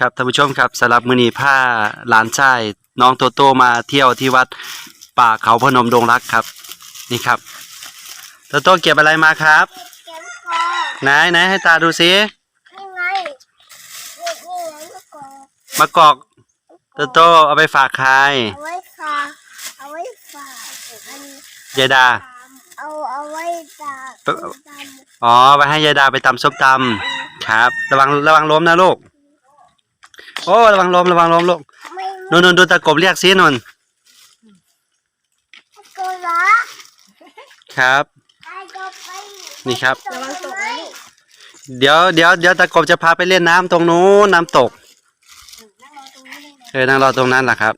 ครับท่านผู้ชมครับสำหรับมือนีผ้าหลานชายน้องโตโตมาเที่ยวที่วัดป่าเขาพนมดงรักครับ นี่ครับโตโตเก็บอะไรมาครับเก็บกอไหนไหนให้ตาดูซินี่ไงนี่นี่ไงลูกกอมะกอกโตโตเอาไปฝากใครเอาไว้ฝากเอาไว้ฝากอันยายดาเอาเอาไว้ตากเอ่อตามอ๋อไปให้ยายดาไปตำส้มตำครับ ระวังระวังล้มนะลูก โอ้ระวังล้มระวังล้มลูกไม่นุ่นนุ่นดูตะกบเรียกซินุ่นกลัวเหรอครับไอ้ก็ไปนี่ครับ ระวังตกนะลูกเดี๋ยวเดี๋ยวเดี๋ยวตะกบจะพาไปเล่นน้ำตรงนู้นน้ำตกเออนั่งรอตรงนั้นแหละครับ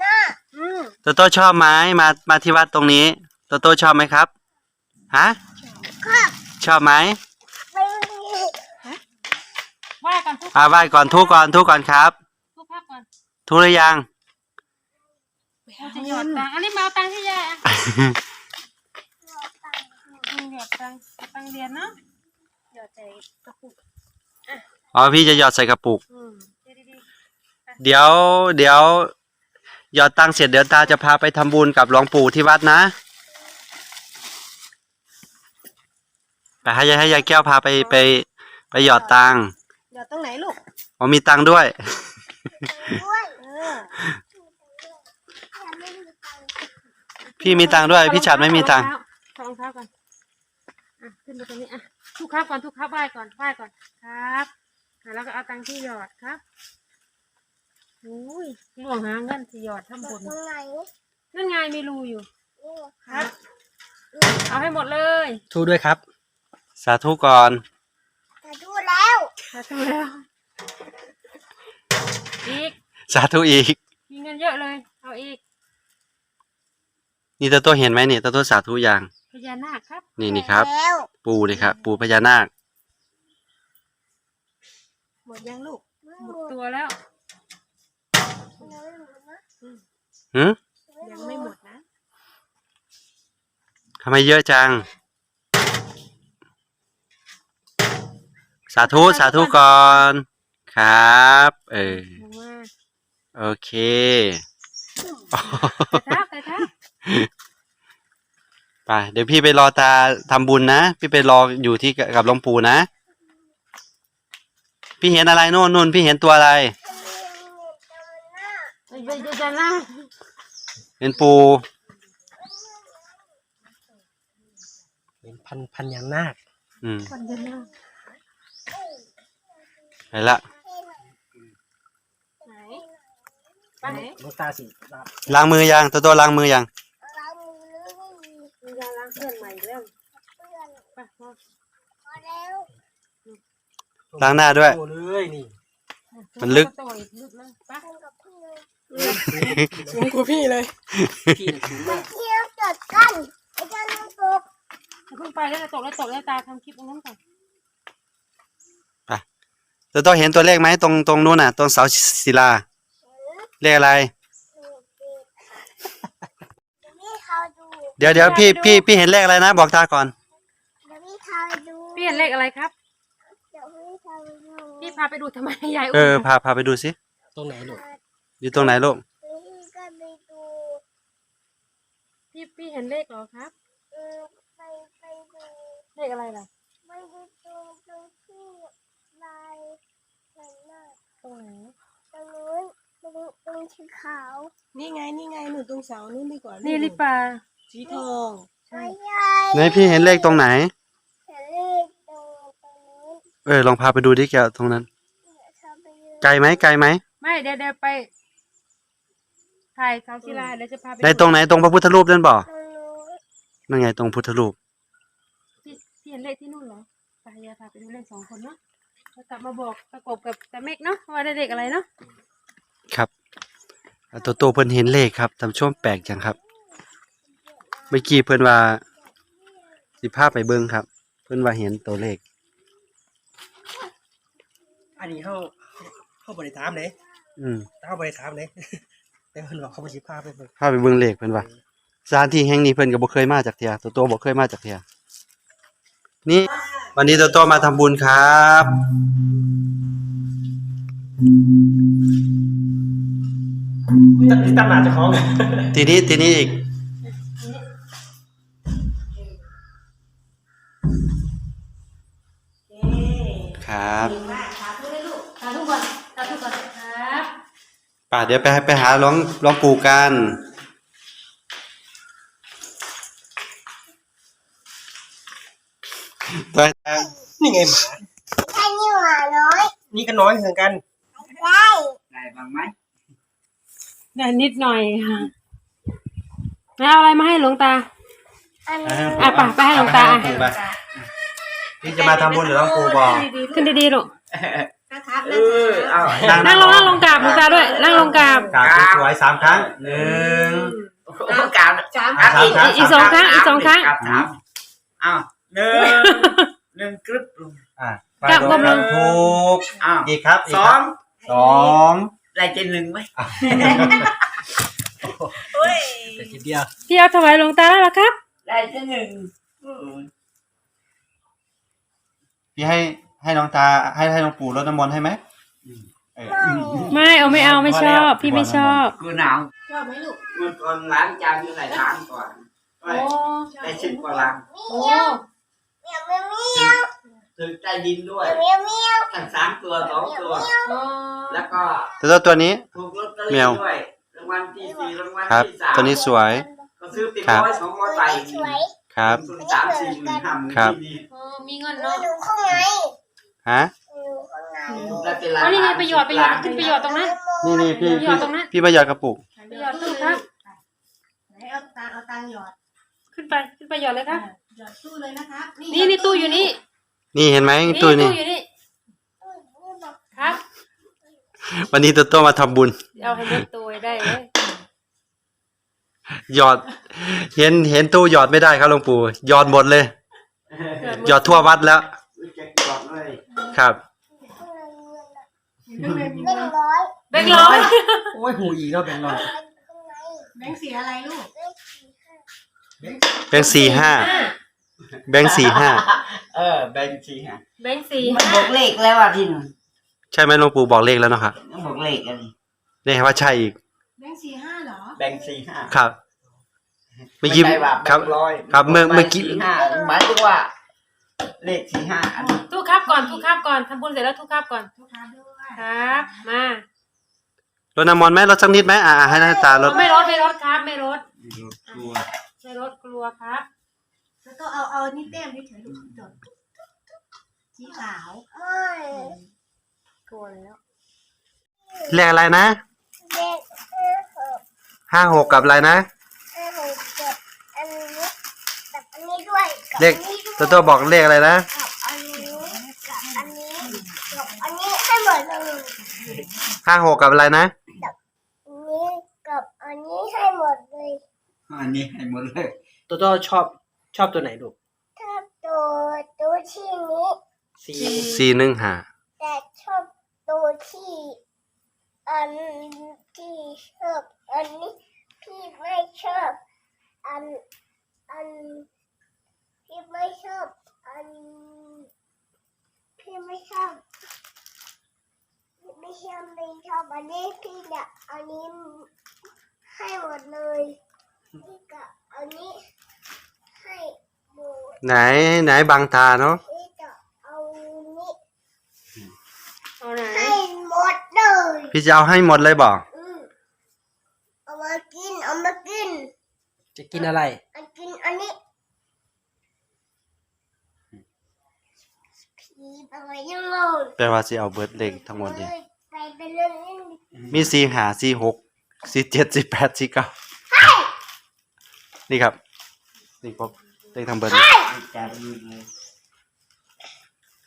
หน้าอืมโตโต้ชอบไหมมามาที่วัดตรงนี้โตโต้ชอบไหมครับฮะครับชอบไหมไม่มี ไหว้ก่อนทุกอ่าไหว้ก่อนทุกก่อนทุกก่อนครับ ทุกภาพก่อนทุกหรือยัง เราจะหยอดตังค์อันนี้มาเอาตังค์ที่ยายอะอืมหยอดตังค์เอาตังค์เรียนเนาะหยอดใจกระปุกอ๋อพี่จะหยอดใส่กระปุก อืมดีดีเดี๋ยว เดี๋ยว หยอดตังค์เสร็จเดี๋ยวตาจะพาไปทำบุญกับหลวงปู่ที่วัดนะไปให้ยายให้ยายแก้วพาไปไป ไปหยอดตังค์ หยอดตรงไหนลูกอ๋อมีตังค์ด้วย ด้วยเออไม่มีตังค์พี่มีตังค์ด้วย พี่ฉัดไม่มีตังค์ถอดรองเท้าก่อนอะขึ้นมาตรงนี้อะทุกครับก่อนทุกครับไหว้ก่อนไหว้ก่อนครับอะแล้วก็เอาตังค์ที่หยอดครับอุ้ยหลวงหาเงินที่หยอดทำบุญตรงไหนนั่นไงมีรูอยู่นี่ครับ เอาให้หมดเลยทูด้วยครับ สาธุก่อน แต่ดูแล้ วสาธุแล้วอีก สาธุอีก มีเงินเยอะเลย เอาอีก นี่ตัวตัวเห็นไหมเนี่ยตัวตัวสาธุอย่าง พญานาคครับ นี่นี่ครับ แล้วปูเลยครับ ปูพญานาค หมดยังลูกไม่หมหมดดตัวแล้วยังไม่หมดนะหืมยังไม่หมดนะทำไมเยอะจัง สาธุ สาธุก่อนครับ เออลงมาโอเคใส่เท้าใส่เท้าไปเดี๋ยวพี่ไปรอตาทำบุญนะ พี่ไปรออยู่ที่กับหลวงปู่นะ พี่เห็นอะไรโน่นนู่นพี่เห็นตัวอะไรไอ้พญานาคเห็นปูเป็นพันพันยานาคอืมพญานาค ไปละไหนไปไหนหลูกตาสิตาล้างมือยังตัวตัวล้างมือยังล้างมือไม่มีมียาล้างเพื่อนใหม่อีกแล้วเพื่อนไปพอพอแล้วล้างหน้าด้วยโอ้เลยนี่มันลึก ต่ออีกลึกเลยไปเพื่อนกับเพื่อนสูงกว่าพี่เลย พี่น่ะสูงไปมากเที่ยวจดกันไอ้เจ้าลูกตกอย่าเพิ่งไปแล้วจะตกแล้วตกแล้วตาทำคลิปตรงนั้นก่อน ตัวตัวเห็นตัวเลขไหมตรงตรงนู้นน่ะ ตรงเสาศิลา เลขอะไรพี่เขาดูเดี๋ยวเดี๋ยวพี่พี่พี่เห็นเลขอะไรนะ บอกตาก่อน เดี๋ยวพี่เขาดูพี่เห็นเลขอะไรครับ เดี๋ยวพี่เขาดูพี่พาไปดูทำไมยายเออุ้อมพาพาไปดูสิตรงไหนลูกอยู่ตรงไหนลูกพี่ก็ไปดูพี่พี่เห็นเลขเหรอครับ เออไปไปดูเลขอะไรล่ะ ไปดูตรงตรงที่ลายนั่นน่ะ ตรงไหน ตรงนู้นตรงตรงสี ขาวนี่ไงนี่ไงหนูตรงเสานู่นดีกว่านี่ลูกลิปาสีทองไม่ใช่ไหนพี่เห็นเลขตรงไหน เห็นเลขตรงตรงนู้นเออลองพาไปดูดิแกวตรงนั้น เขาไปดูไกลไหมไกลไหมไม่เดี๋ยวเดี๋ยวไปถ่ายเสาศิลาเดี๋ยวจะพาไปในตรงไหนตรงพระพุทธรูปนั่นบ่ตรงนู้นนั่นไงตรงพุทธรูปพี่พี่เห็นเลขที่นู่นเหรอไปยาพาไปดูเลขสองคนเนาะแล้วกลับมาบอกประกบกับตาเมกเนาะว่าได้เลขอะไรเนาะ ครับอ่า ตัวโตเพิ่นเห็นเลขครับทำช่วงแปลกจังครับ เมื่อกี้เพิ่นว่าสิพาไปเบิ่งครับ เพิ่นว่าเห็นตัวเลข อันนี้เข้าเข้าบริถามเลยอืมเข้าบริถามเลยแต่เพิ่นบอกเขาบ่สิพาไปเบิ่งพาไปเบิ่งเลขเพิ่นว่าสถานที่แห่งนี้เพิ่นก็บ่เคยมาจากเที่ยตัวโตบ่เคยมาจากเที่ยนี่วันนี้ตัวโตมาทำบุญครับ ตั้งหนาจะคล้องทีนี้ทีนี้อีก ครับสาธุก่อนสาธุก่อนครับป่าเดี๋ยวไปไปหาหลวงหลวงปู่กันไปนี่ไงหมาแค่นี้หมาน้อย นี่ก็น้อยเหมือนกัน ได้ ได้บ้างไหม ได้นิดหน่อยค่ะแล้วเอาอะไรมาให้หลวงตา อันนี้อะไปไปให้หลวงตาไปให้หลวงปู่ไปนี่จะมาทำบุญหรือหลวงปู่บอกขึ้นดีๆลูกนะครับเออเอานั่งลงนั่งลงกราบหลวงตาด้วย นั่งลงกราบกราบสวยๆสามครั้งหนึ่ง กราบสามสามครั้งอีกสองครั้งอีกสองครั้งกราบสามอ้าวหนึ่งหนึ่งกรึบลงอะกราบก้มลงถูกอ้าวอีกครับอีกสคอรับงสอง ได้เจนหนึ่งไหมเฮ้ยได้เจนเดียวพี่เอาถวายหลวงตาแล้วเหรอครับได้เจนหนึ่งอืมพี่ให้ให้น้องตาให้ให้หลวงปู่รดน้ำมนต์ให้ไหมเออไม่เอาไม่เอาไม่ชอบ พี่ไม่ชอบ กูหนาวชอบไหมลูกเมื่อก่อนล้างจานอยู่ไหนล้างก่อนโอ้ได้สิบกว่าล้างโอ้ เมียวเมียว เมียวถึงใต้ดินด้วยเมียวเมียวทั้งสามตัวสองตัวโอ้แล้วก็แต่ตัวตัวนี้ ถูกลอตเตอแมรี่วด้วยรางวัลที่สี่รางวัลครับที่สามตัวนี้สวย ก็ซื้อติดครับร้อยสองร้อยใบสวยครับทุนสามสี่หมื่นห้าหมื่นครับ ที่นี่เออมีเงินหนูเนาะหนูข้างในฮะ หนูข้างในได้เป็นล้าอ๋อนี่ไงประโยชน์ประโยชน์ขึ้นประโยชน์ตรงนั้น นี่นี่พี่หยอพี่ดตรงนั้น พี่มาหยอดกระปุกประโยชน์ตู้ครับ ไหนเอาตังเอาตังหยอดขึ้นไปขึ้นไปหยอดเลยครับ หยอดตู้เลยนะครับนี่นี่ตู้อยู่นี่ นี่เห็นไหมนี่ตู้ตู้นี่ อยู่นี่ครับวันนี้ตัวโตมาทำบุญ เอาให้หมดตัวได้เลยหยอด เห็นเห็นตู้หยอดไม่ได้ครับหลวงปู่หยอดหมดเลย หยอดทั่ววัดแล้ว รู้จักกรอบเลยครับเล่นร้อยแบงค์ร้อยโอ้ยหูอีกแล้วแบงค์ร้อยข้างในแบงค์สีอะไรลูกเลขสี่ห้า แบงค์สี่ห้า แบงค์สี่ห้าเออ แบงค์สี่ฮะแบงค์สี่มันบอกเลขแล้วอะที่หนึ่งใช่ไหมหลวงปู่บอกเลขแล้วเนาะครับมันบอกเลขกันนี่ว่าใช่อีกแบงค์สี่ห้าเหรอแบงค์สี่ห้าครับเมื่อกี้ไใช่ว่าครับแงร้อยครับเมื่อเมื่อกี้แบงค์สี่ห้าหมายถึงว่า เลขสี่ห้าอันนี้ทุกครับก่อนทุกครับก่อนทำบุญเสร็จแล้วทุกครับก่อนลูกค้าด้วยครับ มารดน้ำมนต์ไหมรดสักนิดไหมอ่าให้หน้าตารดไม่ลดไม่ลดครับไม่ลดกลัวไม่ลดกลัวครับ แล้วก็เอาเอานี่แต้มเฉยๆลูกจดสีขาวไม่กลัวแล้วเลขอะไรนะเลขห้าหกห้าหกกับอะไรนะห้าหกเจ็ดอันนี้กับอันนี้ด้วยกับเลขอันนี้ด้วยตัวบอกเลขอะไรนะ กับอันนี้กับอันนี้กับอันนี้ให้หมดเลยห้าหกกับอะไรนะ อันนี้กับอันนี้ให้หมดเลย อันนี้ให้หมดเลย ตัวโตชอบ ชอบตัวไหนลูกถ้าตัวตัวที่นี้ สี่สี่หนึ่งห้าแต่ชอบตัวที่อันที่ชอบอันนี้พี่ไม่ชอบอันอันพี่ไม่ชอบอันพี่ไม่ชอบพี่ไม่ชอบไม่ชอบอันนี้พี่จะอันนี้ให้หมดเลยพี่กับอันนี้ ให้หมดไหนไหนบางตาเนาะพี่จะเอานี้เอาไหนให้หมดเลยพี่จะเอาให้หมดเลยบอกอืมเอามากินเอามากินจะกินอะไร เอากินอันนี้ผีไปไว้ยังโลดแปลว่าสิเอาเบิร์ดเลขทั้งหมดนี่เลยไปเป็นเรื่องนี้มีสี่หาสี่หกสี่เจ็ดสี่แปดสี่เก้านี่ครับ นี่พบเลขทางเบิร์ดจับมือเลย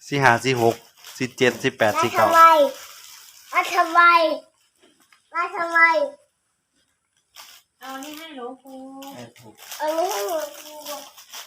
สี่หาสี่หกสี่เจ็ดสี่แปดมาสี่เก้าทำไมมาทำไมมาทำไมเอานี่ให้หลวงปู่เออถูกอันนี้ให้หนูดู